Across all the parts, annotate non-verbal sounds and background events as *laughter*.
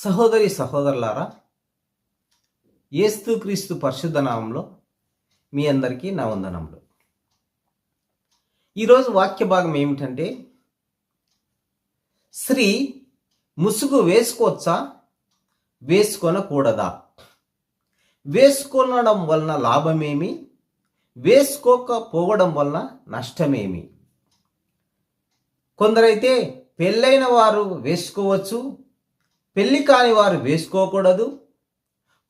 సహోదరి సహోదరులారా ఏస్తుక్రీస్తు పరిశుద్ధ నామంలో మీ అందరికీ నా వందనములు. ఈరోజు వాక్య భాగం ఏమిటంటే స్త్రీ ముసుగు వేసుకోవచ్చా వేసుకొనకూడదా? వేసుకొనడం వలన లాభమేమి? వేసుకోకపోవడం వలన నష్టమేమి? కొందరైతే పెళ్ళైన వారు వేసుకోవచ్చు పెళ్ళి కాని వారు వేసుకోకూడదు.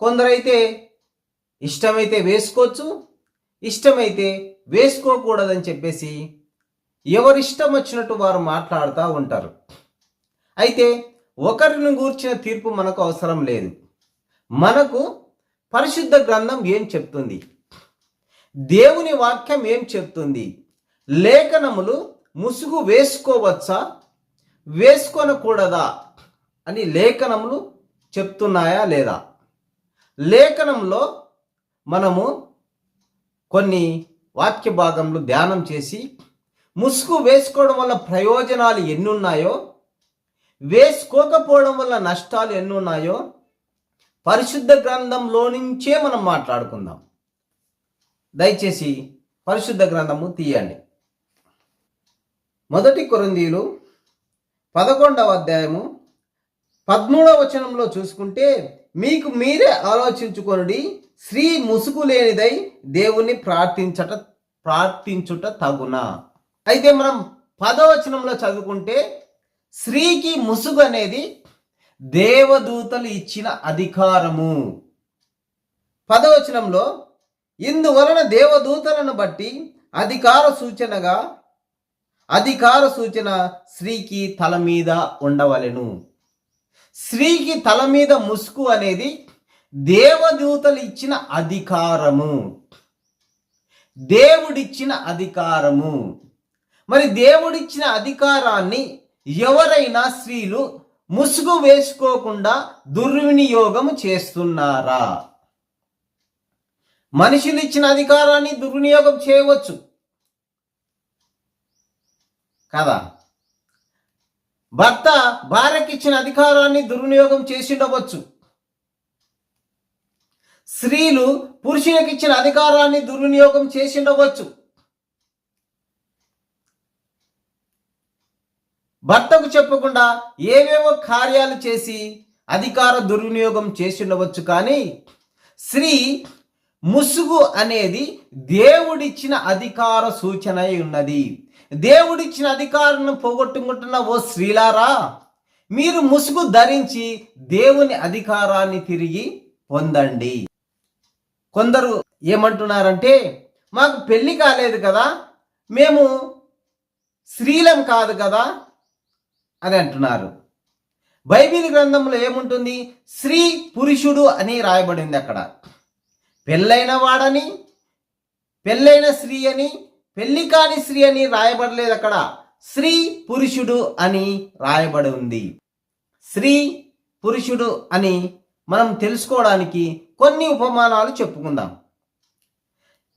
కొందరైతే ఇష్టమైతే వేసుకోవచ్చు ఇష్టమైతే వేసుకోకూడదని చెప్పేసి ఎవరిష్టం వచ్చినట్టు వారు మాట్లాడుతూ ఉంటారు. అయితే ఒకరిని గూర్చిన తీర్పు మనకు అవసరం లేదు. మనకు పరిశుద్ధ గ్రంథం ఏం చెప్తుంది? దేవుని వాక్యం ఏం చెప్తుంది? లేఖనములు ముసుగు వేసుకోవచ్చా? వేసుకొనకూడదా? అని లేఖనములు చెప్తున్నాయా లేదా? లేఖనంలో మనము కొన్ని వాక్య భాగంలో ధ్యానం చేసి ముసుగు వేసుకోవడం వల్ల ప్రయోజనాలు ఎన్ని ఉన్నాయో వేసుకోకపోవడం వల్ల నష్టాలు ఎన్ని ఉన్నాయో పరిశుద్ధ గ్రంథంలో నుంచే మనం మాట్లాడుకుందాం. దయచేసి పరిశుద్ధ గ్రంథము తీయండి. మొదటి కొరందీలు పదకొండవ అధ్యాయము పద్మూడవ వచనంలో చూసుకుంటే మీకు మీరే ఆలోచించుకొనుడి స్త్రీ ముసుగు లేనిదై దేవుణ్ణి ప్రార్థించట ప్రార్థించుట తగునా. అయితే మనం పదవచనంలో చదువుకుంటే స్త్రీకి ముసుగు అనేది దేవదూతలు ఇచ్చిన అధికారము. పదవచనంలో ఇందువలన దేవదూతలను బట్టి అధికార సూచనగా అధికార సూచన స్త్రీకి తల మీద ఉండవలెను. స్త్రీకి తల మీద ముసుగు అనేది దేవదూతలు ఇచ్చిన అధికారము. దేవుడిచ్చిన అధికారము. మరి దేవుడిచ్చిన అధికారాన్ని ఎవరైనా స్త్రీలు ముసుగు వేసుకోకుండా దుర్వినియోగం చేస్తున్నారా? మనుషులు ఇచ్చిన అధికారాన్ని దుర్వినియోగం చేయవచ్చు. కదా? భర్త భార్యకి ఇచ్చిన అధికారాన్ని దుర్వినియోగం చేసి ఉండవచ్చు స్త్రీలు పురుషునికి ఇచ్చిన అధికారాన్ని దుర్వినియోగం చేసి ఉండవచ్చు భర్తకు చెప్పకుండా ఏవేవో కార్యాలు చేసి అధికార దుర్వినియోగం చేసి ఉండవచ్చు కానీ స్త్రీ ముసుగు అనేది దేవుడిచ్చిన అధికార సూచన అయి ఉన్నది. దేవుడిచ్చిన అధికారాన్ని పోగొట్టుకుంటున్న ఓ స్త్రీలారా మీరు ముసుగు ధరించి దేవుని అధికారాన్ని తిరిగి పొందండి. కొందరు ఏమంటున్నారంటే మాకు పెళ్ళి కాలేదు కదా మేము స్త్రీలం కాదు కదా అని అంటున్నారు. బైబిల్ గ్రంథంలో ఏముంటుంది? స్త్రీ పురుషుడు అని రాయబడింది అక్కడ. పెళ్ళైన వాడని పెళ్ళైన స్త్రీ అని పెళ్ళి కాని స్త్రీ అని రాయబడలేదు అక్కడ. స్త్రీ పురుషుడు అని రాయబడి ఉంది. స్త్రీ పురుషుడు అని మనం తెలుసుకోవడానికి కొన్ని ఉపమానాలు చెప్పుకుందాం.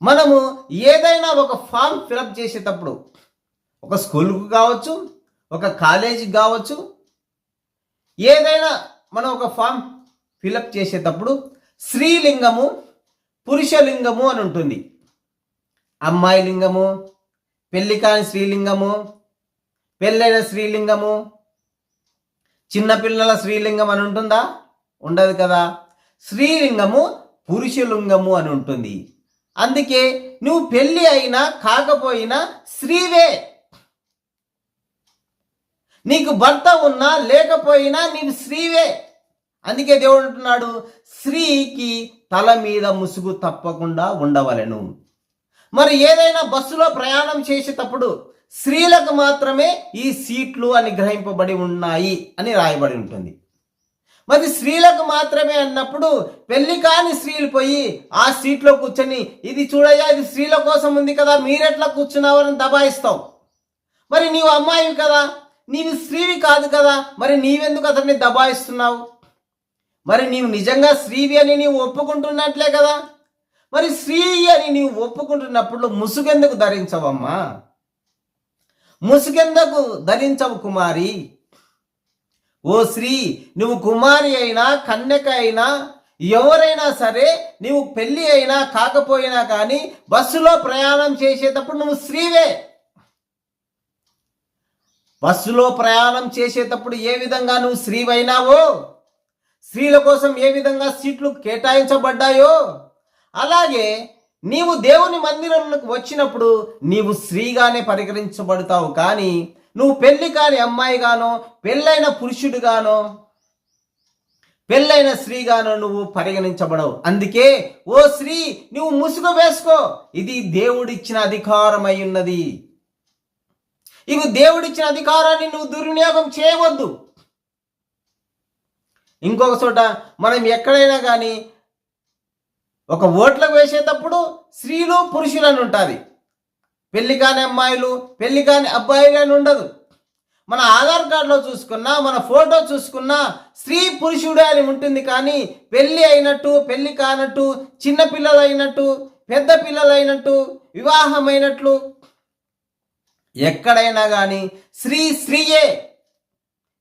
మనము ఏదైనా ఒక ఫామ్ ఫిలప్ చేసేటప్పుడు ఒక స్కూల్కు కావచ్చు ఒక కాలేజీకి కావచ్చు ఏదైనా మనం ఒక ఫామ్ ఫిలప్ చేసేటప్పుడు స్త్రీలింగము పురుషలింగము అని ఉంటుంది. అమ్మాయి లింగము పెళ్ళి కాని స్త్రీలింగము పెళ్ళైన స్త్రీలింగము చిన్నపిల్లల స్త్రీలింగం అని ఉంటుందా? ఉండదు కదా. స్త్రీలింగము పురుషలింగము అని ఉంటుంది. అందుకే నువ్వు పెళ్ళి అయినా కాకపోయినా స్త్రీవే. నీకు భర్త ఉన్నా లేకపోయినా నీవు స్త్రీవే. అందుకే దేవుడు అంటున్నాడు స్త్రీకి తల మీద ముసుగు తప్పకుండా ఉండవలెను. మరి ఏదైనా బస్సులో ప్రయాణం చేసేటప్పుడు స్త్రీలకు మాత్రమే ఈ సీట్లు అని గ్రహింపబడి ఉన్నాయి అని రాయబడి ఉంటుంది. మరి స్త్రీలకు మాత్రమే అన్నప్పుడు పెళ్ళి కాని స్త్రీలు పోయి ఆ సీట్లో కూర్చొని ఇది చూడయ్యా ఇది స్త్రీల కోసం ఉంది కదా మీరెట్లా కూర్చున్నావని దబాయిస్తావు మరి నీవు అమ్మాయివి కదా నీవు స్త్రీవి కాదు కదా మరి నీవెందుకు అతన్ని దబాయిస్తున్నావు? మరి నీవు నిజంగా స్త్రీవి అని నీవు ఒప్పుకుంటున్నట్లే కదా. మరి స్త్రీ అని నీవు ఒప్పుకుంటున్నప్పుడు ముసుగెందుకు ధరించవమ్మా? ముసుగెందుకు ధరించవు కుమారి? ఓ స్త్రీ నువ్వు కుమారి అయినా కన్యక అయినా ఎవరైనా సరే నువ్వు పెళ్ళి అయినా కాకపోయినా కానీ బస్సులో ప్రయాణం చేసేటప్పుడు నువ్వు స్త్రీవే. బస్సులో ప్రయాణం చేసేటప్పుడు ఏ విధంగా నువ్వు స్త్రీవైనావో? స్త్రీల కోసం ఏ విధంగా సీట్లు కేటాయించబడ్డాయో? అలాగే నీవు దేవుని మందిరంలోకి వచ్చినప్పుడు నీవు స్త్రీగానే పరిగణించబడతావు కానీ నువ్వు పెళ్ళి కాని అమ్మాయిగానో పెళ్ళైన పురుషుడుగానో పెళ్ళైన స్త్రీగానో నువ్వు పరిగణించబడవు. అందుకే ఓ స్త్రీ నువ్వు ముసుగు వేసుకో. ఇది దేవుడిచ్చిన అధికారం అయి ఉన్నది. ఇవి దేవుడిచ్చిన అధికారాన్ని నువ్వు దుర్వినియోగం చేయవద్దు. ఇంకొక చోట మనం ఎక్కడైనా కానీ ఒక ఓట్లకు వేసేటప్పుడు స్త్రీలు పురుషులు అని ఉంటుంది. పెళ్ళి కాని అమ్మాయిలు పెళ్ళి కాని అబ్బాయిలు అని ఉండదు. మన ఆధార్ కార్డులో చూసుకున్నా మన ఫోటో చూసుకున్నా స్త్రీ పురుషుడు అని ఉంటుంది కానీ పెళ్ళి అయినట్టు పెళ్ళి కానట్టు చిన్న పిల్లలు అయినట్టు పెద్ద పిల్లలు అయినట్టు వివాహమైనట్లు ఎక్కడైనా కానీ స్త్రీ స్త్రీయే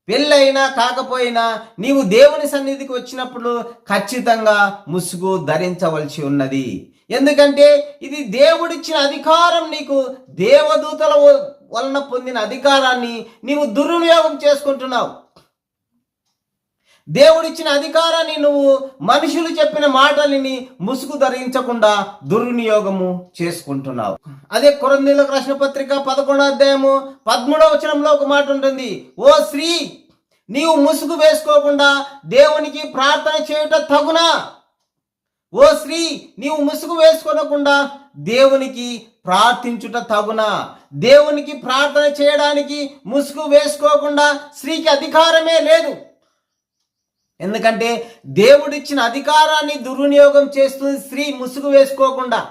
పెళ్ళైనా కాకపోయినా నీవు దేవుని సన్నిధికి వచ్చినప్పుడు ఖచ్చితంగా ముసుగు ధరించవలసి ఉన్నది. ఎందుకంటే ఇది దేవుడిచ్చిన అధికారం నీకు దేవదూతల వలన పొందిన అధికారాన్ని నీవు దుర్వినియోగం చేసుకుంటున్నావు. దేవుడిచ్చిన అధికారాన్ని నువ్వు మనుషులు చెప్పిన మాటలని ముసుగు ధరించకుండా దుర్వినియోగము చేసుకుంటున్నావు. అదే కొరందీలకు రాసిన పత్రిక పదకొండో అధ్యాయము పదమూడవ వచనంలో ఒక మాట ఉంటుంది. ఓ స్త్రీ నీవు ముసుగు వేసుకోకుండా దేవునికి ప్రార్థన చేయుట తగునా. ఓ స్త్రీ నీవు ముసుగు వేసుకోనకుండా దేవునికి ప్రార్థించుట తగునా. దేవునికి ప్రార్థన చేయడానికి ముసుగు వేసుకోకుండా స్త్రీకి అధికారమే లేదు. ఎందుకంటే దేవుడిచ్చిన అధికారాన్ని దుర్వినియోగం చేస్తుంది స్త్రీ ముసుగు వేసుకోకుండా.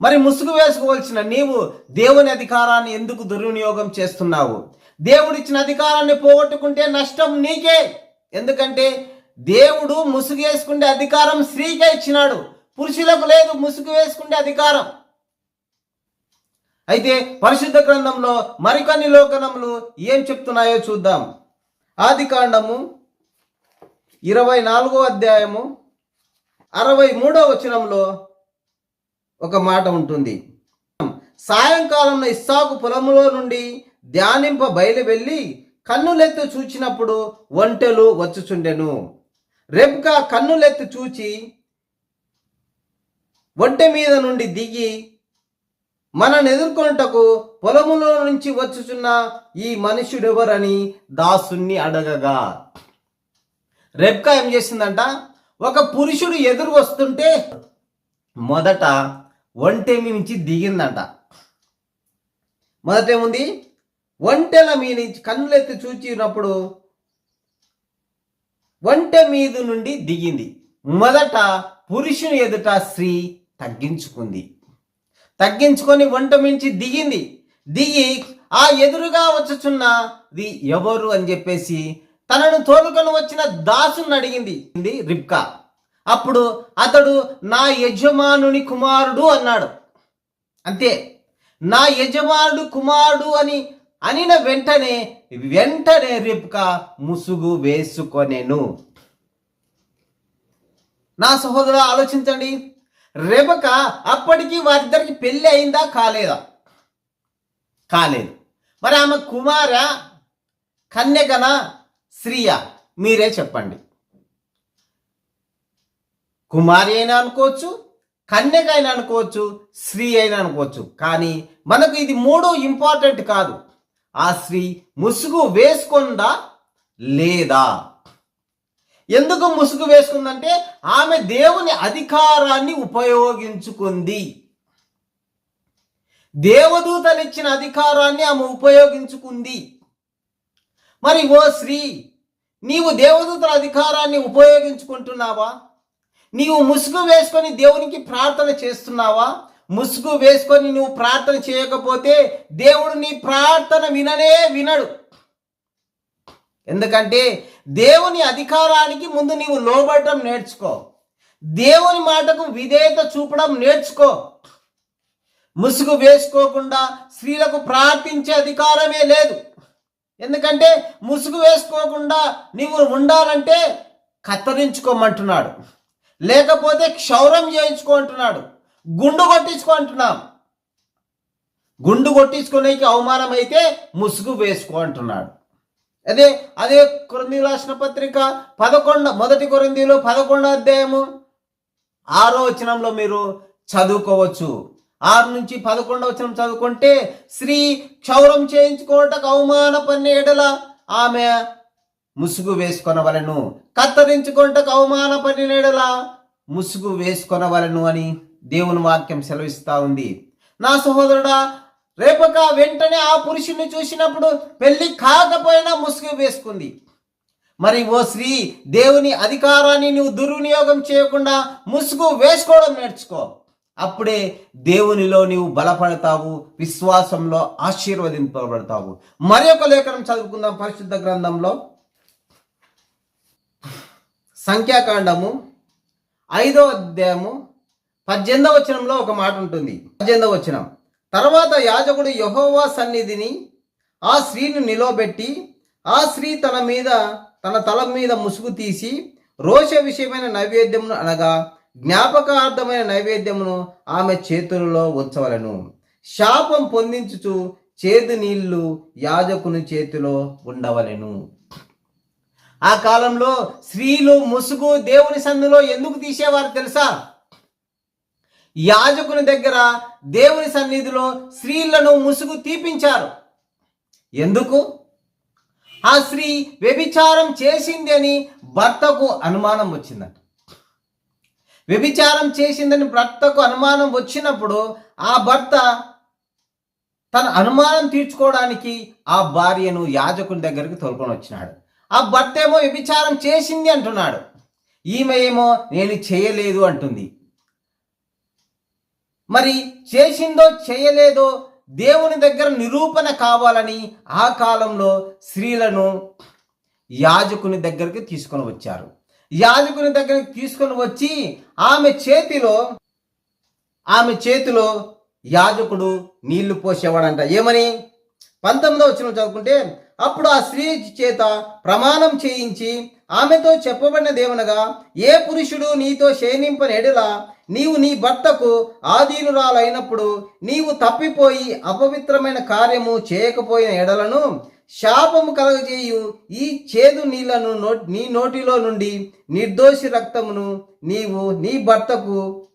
మరి ముసుగు వేసుకోవాల్సిన నీవు దేవుని అధికారాన్ని ఎందుకు దుర్వినియోగం చేస్తున్నావు? దేవుడిచ్చిన అధికారాన్ని పోగొట్టుకుంటే నష్టం నీకే. ఎందుకంటే దేవుడు ముసుగు వేసుకునే అధికారం స్త్రీకే ఇచ్చినాడు. పురుషులకు లేదు ముసుగు వేసుకునే అధికారం. అయితే పరిశుద్ధ గ్రంథంలో మరికొన్ని లోకనములు ఏం చెప్తున్నాయో చూద్దాం. ఆది కాండము ఇరవై నాలుగో అధ్యాయము అరవై మూడో వచనంలో ఒక మాట ఉంటుంది. సాయంకాలంలో ఇస్సాకు పొలములో నుండి ధ్యానింప బయలు వెళ్ళి కన్నులెత్తి చూచినప్పుడు ఒంటెలు వచ్చుచుండెను. రెబ్కా కన్నులెత్తి చూచి ఒంటె మీద నుండి దిగి మనను ఎదుర్కొనుటకు పొలములో నుంచి వచ్చుచున్న ఈ మనుషుడెవరని దాసుణ్ణి అడగగా. రెబ్కా ఏం చేసిందంట? ఒక పురుషుడు ఎదురు వస్తుంటే మొదట ఒంటెమి నుంచి దిగిందంట. మొదట ఏముంది? ఒంటెల మీ నుంచి కన్నులెత్తి చూచినప్పుడు ఒంటె మీద నుండి దిగింది. మొదట పురుషుని ఎదుట స్త్రీ తగ్గించుకుంది. తగ్గించుకొని వంట మించి దిగింది. దిగి ఆ ఎదురుగా వచ్చుచున్నది ఎవరు అని చెప్పేసి తనను తోలుకొని వచ్చిన దాసుని అడిగింది ఇది రిబ్కా? అప్పుడు అతడు నా యజమానుని కుమారుడు అన్నాడు. అంతే. నా యజమానుడు కుమారుడు అని అనిన వెంటనే వెంటనే రిబ్కా ముసుగు వేసుకొనేను. నా సహోదరు ఆలోచించండి. రెబక అప్పటికి వారిద్దరికి పెళ్ళి అయిందా కాలేదా? కాలేదు. మరి ఆమె కుమార కన్యకన? స్త్రీయ మీరే చెప్పండి. కుమారి అయినా అనుకోవచ్చు కన్యక అయినా అనుకోవచ్చు స్త్రీ అయినా అనుకోవచ్చు. కానీ మనకు ఇది మూడు ఇంపార్టెంట్ కాదు. ఆ స్త్రీ ముసుగు వేసుకుందా లేదా? ఎందుకు ముసుగు వేసుకుందంటే ఆమె దేవుని అధికారాన్ని ఉపయోగించుకుంది. దేవదూతనిచ్చిన అధికారాన్ని ఆమె ఉపయోగించుకుంది. మరి ఓ స్త్రీ నీవు దేవదూతల అధికారాన్ని ఉపయోగించుకుంటున్నావా? నీవు ముసుగు వేసుకొని దేవునికి ప్రార్థన చేస్తున్నావా? ముసుగు వేసుకొని నువ్వు ప్రార్థన చేయకపోతే దేవుడు నీ ప్రార్థన విననే వినడు. ఎందుకంటే దేవుని అధికారానికి ముందు నీవు లోబడటం నేర్చుకో. దేవుని మాటకు విధేయత చూపడం నేర్చుకో. ముసుగు వేసుకోకుండా స్త్రీలకు ప్రార్థించే అధికారమే లేదు. ఎందుకంటే ముసుగు వేసుకోకుండా నీవు ఉండాలంటే కత్తిరించుకోమంటున్నాడు. లేకపోతే క్షౌరం చేయించుకో అంటున్నాడు. గుండు కొట్టించుకో అంటున్నాం. గుండు కొట్టించుకునేకి అవమానం అయితే ముసుగు వేసుకో అంటున్నాడు. అదే అదే కొరింది రాసిన పత్రిక పదకొండు మొదటి కొరిందీలో పదకొండో అధ్యాయము ఆరో వచనంలో మీరు చదువుకోవచ్చు. ఆరు నుంచి పదకొండవ వచనం చదువుకుంటే స్త్రీ క్షౌరం చేయించుకోవటకు అవమాన ఎడల ఆమె ముసుగు వేసుకొనవలను. కత్తరించుకుంటకు అవమాన ఎడల ముసుగు వేసుకొనవలను అని దేవుని వాక్యం సెలవిస్తా ఉంది. నా సహోదరుడా రేపక వెంటనే ఆ పురుషుని చూసినప్పుడు పెళ్ళి కాకపోయినా ముసుగు వేసుకుంది. మరి ఓ స్త్రీ దేవుని అధికారాన్ని నువ్వు దుర్వినియోగం చేయకుండా ముసుగు వేసుకోవడం నేర్చుకో. అప్పుడే దేవునిలో నీవు బలపడతావు విశ్వాసంలో ఆశీర్వదింపబడతావు. మరి ఒక లేఖనం చదువుకుందాం పరిశుద్ధ గ్రంథంలో. సంఖ్యాకాండము ఐదో అధ్యాయము పద్దెనిమిదవ వచనంలో ఒక మాట ఉంటుంది. పద్దెనిమిదవ వచనం. తర్వాత యాజకుడు యహోవా సన్నిధిని ఆ స్త్రీని నిలవబెట్టి ఆ స్త్రీ తన మీద తన తల మీద ముసుగు తీసి రోష విషయమైన నైవేద్యమును అనగా జ్ఞాపకార్థమైన నైవేద్యమును ఆమె చేతులలో ఉంచవలను. శాపం పొందించుచు చేదు నీళ్ళు యాజకుని చేతిలో ఉండవలెను. ఆ కాలంలో స్త్రీలు ముసుగు దేవుని సన్నిలో ఎందుకు తీసేవారు తెలుసా? యాజకుని దగ్గర దేవుని సన్నిధిలో స్త్రీలను ముసుగు తీపించారు. ఎందుకు? ఆ స్త్రీ వ్యభిచారం చేసింది అని భర్తకు అనుమానం వచ్చిందట. వ్యభిచారం చేసిందని భర్తకు అనుమానం వచ్చినప్పుడు ఆ భర్త తన అనుమానం తీర్చుకోవడానికి ఆ భార్యను యాజకుని దగ్గరికి తోలుకొని వచ్చినాడు. ఆ భర్త ఏమో వ్యభిచారం చేసింది అంటున్నాడు. ఈమె ఏమో నేను చేయలేదు అంటుంది. మరి చేసిందో చేయలేదో దేవుని దగ్గర నిరూపణ కావాలని ఆ కాలంలో స్త్రీలను యాజకుని దగ్గరికి తీసుకొని వచ్చారు. యాజకుని దగ్గరికి తీసుకొని వచ్చి ఆమె చేతిలో ఆమె చేతిలో యాజకుడు నీళ్ళు పోసేవాడంట. ఏమని? పంతొమ్మిదో వచ్చిన చదువుకుంటే అప్పుడు ఆ స్త్రీ చేత ప్రమాణం చేయించి ఆమెతో చెప్పబడిన దేవునగా ఏ పురుషుడు నీతో శయనింపని ఎడల నీవు నీ భర్తకు ఆధీనురాలైనప్పుడు నీవు తప్పిపోయి అపవిత్రమైన కార్యము చేయకపోయిన ఎడలను శాపము కలగజేయు. ఈ చేదు నీళ్ళను నో నీ నోటిలో నుండి నిర్దోషి రక్తమును నీవు నీ భర్తకు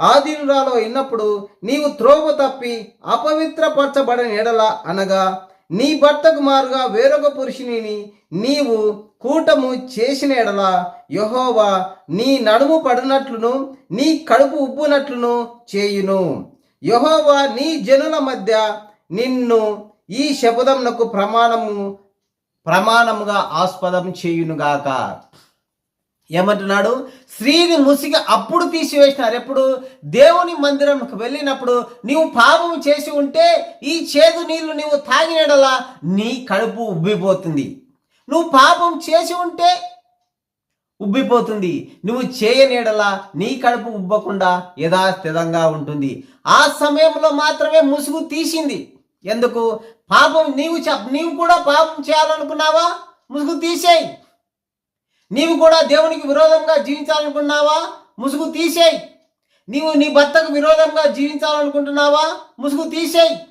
ఆధీనురాలో ఉన్నప్పుడు నీవు త్రోవ తప్పి అపవిత్రపరచబడిన ఎడల అనగా నీ భర్తకు మారుగా వేరొక పురుషుని నీవు కూటము చేసిన ఎడల యహోవా నీ నడుము పడినట్లును నీ కడుపు ఉబ్బునట్లును చేయును. యహోవా నీ జనుల మధ్య నిన్ను ఈ శపథమునకు ప్రమాణము ప్రమాణముగా ఆస్పదం చేయునుగాక. ఏమంటున్నాడు? స్త్రీని ముసిగి అప్పుడు తీసివేసినారు. ఎప్పుడు? దేవుని మందిరంకి వెళ్ళినప్పుడు నీవు పాపం చేసి ఉంటే ఈ చేదు నీళ్ళు నీవు తాగినడలా నీ కడుపు ఉబ్బిపోతుంది. నువ్వు పాపం చేసి ఉంటే ఉబ్బిపోతుంది. నువ్వు చేయనీడలా నీ కడుపు ఉబ్బకుండా యథాస్థితంగా ఉంటుంది. ఆ సమయంలో మాత్రమే ముసుగు తీసింది. ఎందుకు? పాపం నీవు నీవు కూడా పాపం చేయాలనుకున్నావా? ముసుగు తీసేయి. నీవు కూడా దేవునికి విరోధంగా జీవించాలనుకున్నావా? ముసుగు తీసేయి. నీవు నీ భర్తకు విరోధంగా జీవించాలనుకుంటున్నావా? ముసుగు తీసేయి.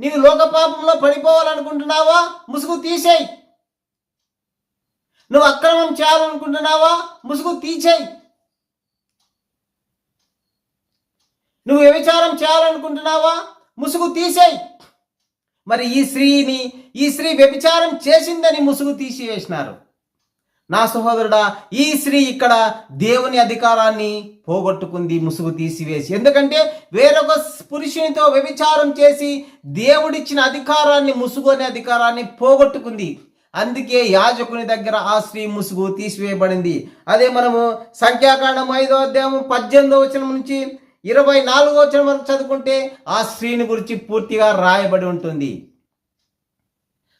నీవు లోక పాపంలో పడిపోవాలనుకుంటున్నావా? ముసుగు తీసేయి. నువ్వు అక్రమం చేయాలనుకుంటున్నావా? ముసుగు తీసేయి. నువ్వు వ్యభిచారం చేయాలనుకుంటున్నావా? ముసుగు తీసేయి. మరి ఈ స్త్రీని ఈ స్త్రీ వ్యభిచారం చేసిందని ముసుగు తీసివేసినారు నా సహోదరుడా ఈ స్త్రీ ఇక్కడ దేవుని అధికారాన్ని పోగొట్టుకుంది ముసుగు తీసివేసి ఎందుకంటే వేరొక పురుషునితో వ్యభిచారం చేసి దేవుడిచ్చిన అధికారాన్ని ముసుగు అనే అధికారాన్ని పోగొట్టుకుంది. అందుకే యాజకుని దగ్గర ఆ స్త్రీ ముసుగు తీసివేయబడింది. అదే మనము సంఖ్యాకాండం ఐదో అధ్యాయం పద్దెనిమిదో వచనం నుంచి ఇరవై నాలుగో వచ్చిన వరకు చదువుకుంటే ఆ స్త్రీని గురించి పూర్తిగా రాయబడి ఉంటుంది.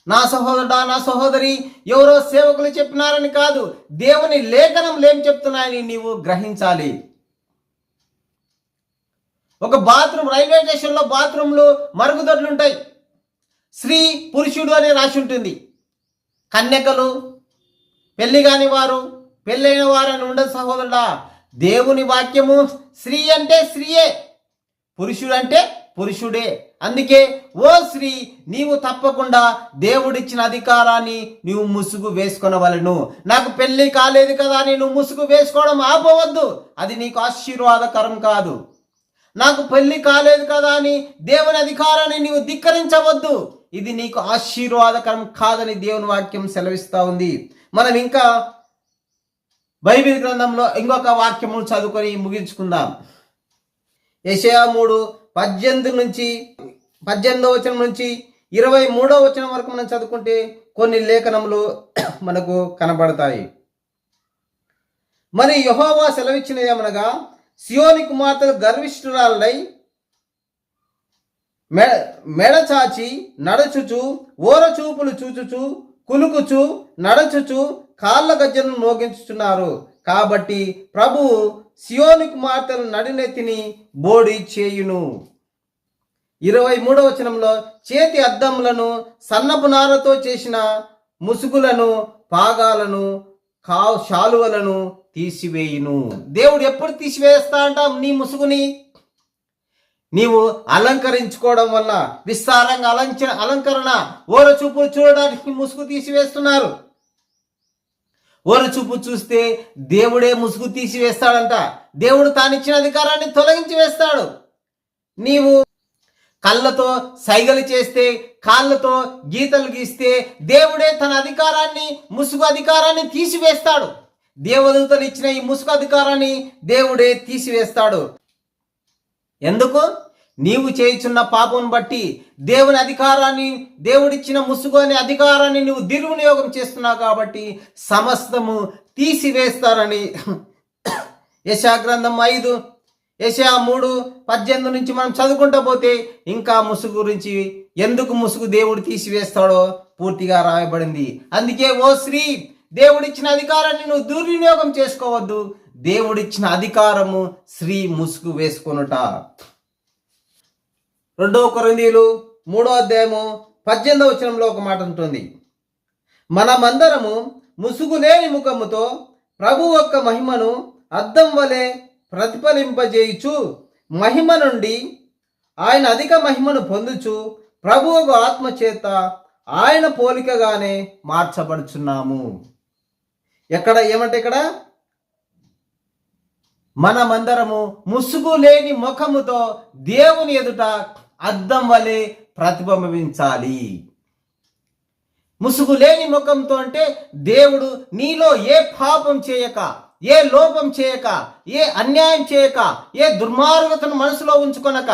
నా సహోదరుడా నా సహోదరి ఎవరో సేవకులు చెప్పినారని కాదు దేవుని లేఖనం ఏం చెప్తున్నాయని నీవు గ్రహించాలి. ఒక బాత్రూమ్ రైల్వే స్టేషన్లో బాత్రూంలో మరుగుదొడ్లు ఉంటాయి. స్త్రీ పురుషుడు అని రాసి ఉంటుంది. కన్యకలు పెళ్ళి కాని వారు పెళ్ళైన వారని ఉండదు సహోదరుడా. దేవుని వాక్యము స్త్రీ అంటే స్త్రీయే పురుషుడు అంటే పురుషుడే. అందుకే ఓ స్త్రీ నీవు తప్పకుండా దేవుడిచ్చిన అధికారాన్ని నీవు ముసుగు వేసుకొనవలను. నాకు పెళ్ళి కాలేదు కదా అని నువ్వు ముసుగు వేసుకోవడం ఆపవద్దు. అది నీకు ఆశీర్వాదకరం కాదు. నాకు పెళ్ళి కాలేదు కదా అని దేవుని అధికారాన్ని నీవు ధిక్కరించవద్దు. ఇది నీకు ఆశీర్వాదకరం కాదని దేవుని వాక్యం సెలవిస్తూ ఉంది. మనం ఇంకా బైబిల్ గ్రంథంలో ఇంకొక వాక్యము చదువుకొని ముగించుకుందాం. యషయా మూడు పద్దెనిమిది నుంచి పద్దెనిమిదో వచనం నుంచి ఇరవై మూడో వచనం వరకు మనం చదువుకుంటే కొన్ని లేఖనములు *clears throat* మనకు కనబడతాయి. మరి యహోవా సెలవిచ్చినదేమనగా సియోని కుమార్తెలు గర్విష్ఠురాలై మె మెడచాచి నడచుచు ఓర చూపులు చూచుచు కులుకుచు నడచుచు కాళ్ళ గజ్జలను మోగించుచున్నారు. కాబట్టి ప్రభువు సియోని కుమార్తెల నడినెత్తిని బోడి చేయును. ఇరవై మూడవ వచనంలో చేతి అద్దములను సన్నపు నారతో చేసిన ముసుగులను పాగాలను కా శాలువలను తీసివేయును. దేవుడు ఎప్పుడు తీసివేస్తా అంట నీ ముసుగుని? నీవు అలంకరించుకోవడం వల్ల విస్తారంగా అలంచ అలంకరణ ఓర చూపులు చూడడానికి ముసుగు తీసివేస్తున్నారు. ఓర చూపు చూస్తే దేవుడే ముసుగు తీసివేస్తాడంట దేవుడు తానిచ్చిన అధికారాన్ని తొలగించి వేస్తాడు. నీవు కళ్ళతో సైగలు చేస్తే కాళ్ళతో గీతలు గీస్తే దేవుడే తన అధికారాన్ని ముసుగు అధికారాన్ని తీసివేస్తాడు దేవదూతలు ఇచ్చిన ఈ ముసుగు అధికారాన్ని దేవుడే తీసివేస్తాడు ఎందుకు? నీవు చేయుచున్న పాపం బట్టి దేవుని అధికారాన్ని దేవుడిచ్చిన ముసుగు అధికారాన్ని నువ్వు దుర్వినియోగం చేస్తున్నావు కాబట్టి సమస్తము తీసివేస్తారని *coughs* యశా గ్రంథం ఐదు యశా మూడు పద్దెనిమిది నుంచి మనం చదువుకుంటూ పోతే ఇంకా ముసుగు గురించి ఎందుకు ముసుగు దేవుడు తీసివేస్తాడో పూర్తిగా రాయబడింది. అందుకే ఓ శ్రీ దేవుడిచ్చిన అధికారాన్ని నువ్వు దుర్వినియోగం చేసుకోవద్దు. దేవుడిచ్చిన అధికారము శ్రీ ముసుగు వేసుకొనుట. రెండవ కొరందీలు మూడో అధ్యాయము పద్దెనిమిదవ వచనంలో ఒక మాట ఉంటుంది మనమందరము ముసుగులేని ముఖముతో ప్రభు యొక్క మహిమను అద్దం వలె ప్రతిఫలింపజేయుచు మహిమ నుండి ఆయన అధిక మహిమను పొందుచు ప్రభు ఒక ఆత్మ చేత ఆయన పోలికగానే మార్చబడుచున్నాము. ఎక్కడ? ఏమంటే ఇక్కడ? మనమందరము ముసుగు లేని ముఖముతో దేవుని ఎదుట అద్దం వలె ప్రతిబింబించాలి. ముసుగు లేని ముఖంతో అంటే దేవుడు నీలో ఏ పాపం చేయక ఏ లోపం చేయక ఏ అన్యాయం చేయక ఏ దుర్మార్గతను మనసులో ఉంచుకొనక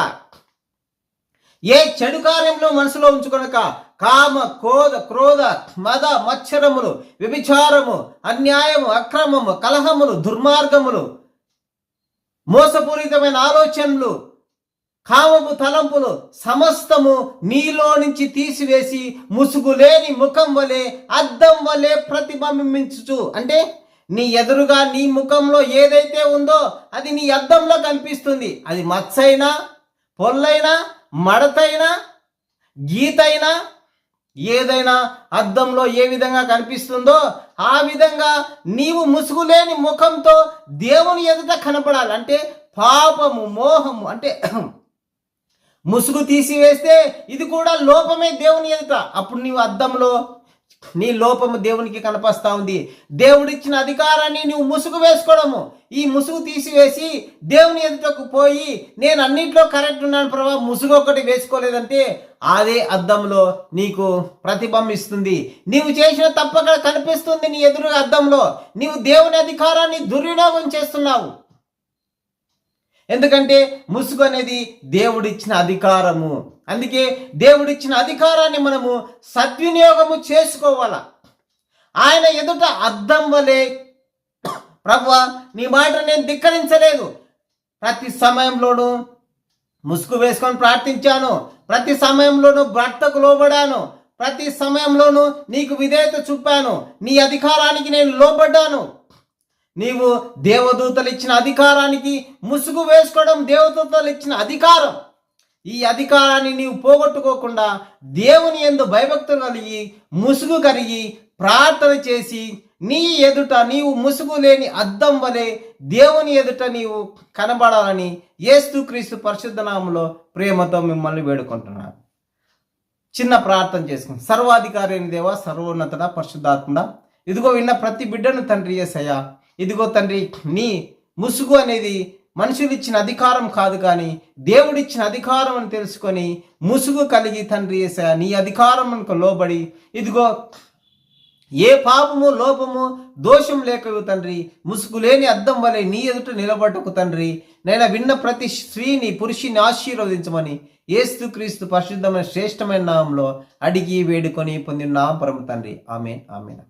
ఏ చెడు కార్యంలో మనసులో ఉంచుకొనక కామ క్రోధ క్రోధ మద మచ్చరములు వ్యభిచారము అన్యాయము అక్రమము కలహములు దుర్మార్గములు మోసపూరితమైన ఆలోచనలు కామపు తలంపులు సమస్తము నీలో నుంచి తీసివేసి ముసుగు లేని ముఖం వలె అద్దం వలె ప్రతిబింబించుచు. అంటే నీ ఎదురుగా నీ ముఖంలో ఏదైతే ఉందో అది నీ అద్దంలో కనిపిస్తుంది. అది మచ్చైనా పొల్లైనా మడతైనా గీతైనా ఏదైనా అద్దంలో ఏ విధంగా కనిపిస్తుందో ఆ విధంగా నీవు ముసుగులేని ముఖంతో దేవుని ఎదుట కనపడాలి. అంటే పాపము మోహము అంటే ముసుగు తీసివేస్తే ఇది కూడా లోపమే దేవుని ఎదుట. అప్పుడు నీవు అద్దంలో నీ లోపము దేవునికి కనపస్తా ఉంది. దేవుడిచ్చిన అధికారాన్ని నువ్వు ముసుగు వేసుకోవడము. ఈ ముసుగు తీసివేసి దేవుని ఎదుటకు పోయి నేను అన్నింటిలో కరెక్ట్ ఉన్నాను ప్రభావ ముసుగు ఒకటి వేసుకోలేదంటే అదే అద్దంలో నీకు ప్రతిబింబిస్తుంది నీవు చేసిన తప్పక కనిపిస్తుంది నీ ఎదురు అద్దంలో. నీవు దేవుని అధికారాన్ని దుర్వినియోగం చేస్తున్నావు. ఎందుకంటే ముసుగు అనేది దేవుడిచ్చిన అధికారము. అందుకే దేవుడిచ్చిన అధికారాన్ని మనము సద్వినియోగము చేసుకోవాల. ఆయన ఎదుట అర్థం వలె ప్రభు నీ మాట నేను ధిక్కరించలేదు. ప్రతి సమయంలోనూ ముసుగు వేసుకొని ప్రార్థించాను. ప్రతి సమయంలోనూ భర్తకు లోబడాను. ప్రతి సమయంలోనూ నీకు విధేయత చూపాను. నీ అధికారానికి నేను లోబడ్డాను. నీవు దేవదూతలు ఇచ్చిన అధికారానికి ముసుగు వేసుకోవడం దేవదూతలు ఇచ్చిన అధికారం. ఈ అధికారాన్ని నీవు పోగొట్టుకోకుండా దేవుని ఎందు భయభక్తులు కలిగి ముసుగు కరిగి ప్రార్థన చేసి నీ ఎదుట నీవు ముసుగు లేని అద్దం వలె దేవుని ఎదుట నీవు కనబడాలని యేసుక్రీస్తు పరిశుద్ధనామంలో ప్రేమతో మిమ్మల్ని వేడుకుంటున్నాను. చిన్న ప్రార్థన చేసుకుని సర్వాధికారి దేవ సర్వోన్నతుడ పరిశుద్ధాత్ముడ ఇదిగో విన్న ప్రతి బిడ్డను తండ్రి ఏసయ్యా ఇదిగో తండ్రి నీ ముసుగు అనేది మనుషులు ఇచ్చిన అధికారం కాదు కానీ దేవుడిచ్చిన అధికారం అని తెలుసుకొని ముసుగు కలిగి తండ్రి ఏసయ్యా నీ అధికారం లోబడి ఇదిగో ఏ పాపము లోపము దోషం లేకవు తండ్రి ముసుగు లేని అద్దం వలె నీ ఎదుట నిలబడకు తండ్రి. నేను విన్న ప్రతి స్త్రీని పురుషుని ఆశీర్వదించమని ఏస్తు క్రీస్తు పరిశుద్ధమైన శ్రేష్టమైన నామంలో అడిగి వేడుకొని పొందిన పరమ తండ్రి. ఆమె ఆమెన్.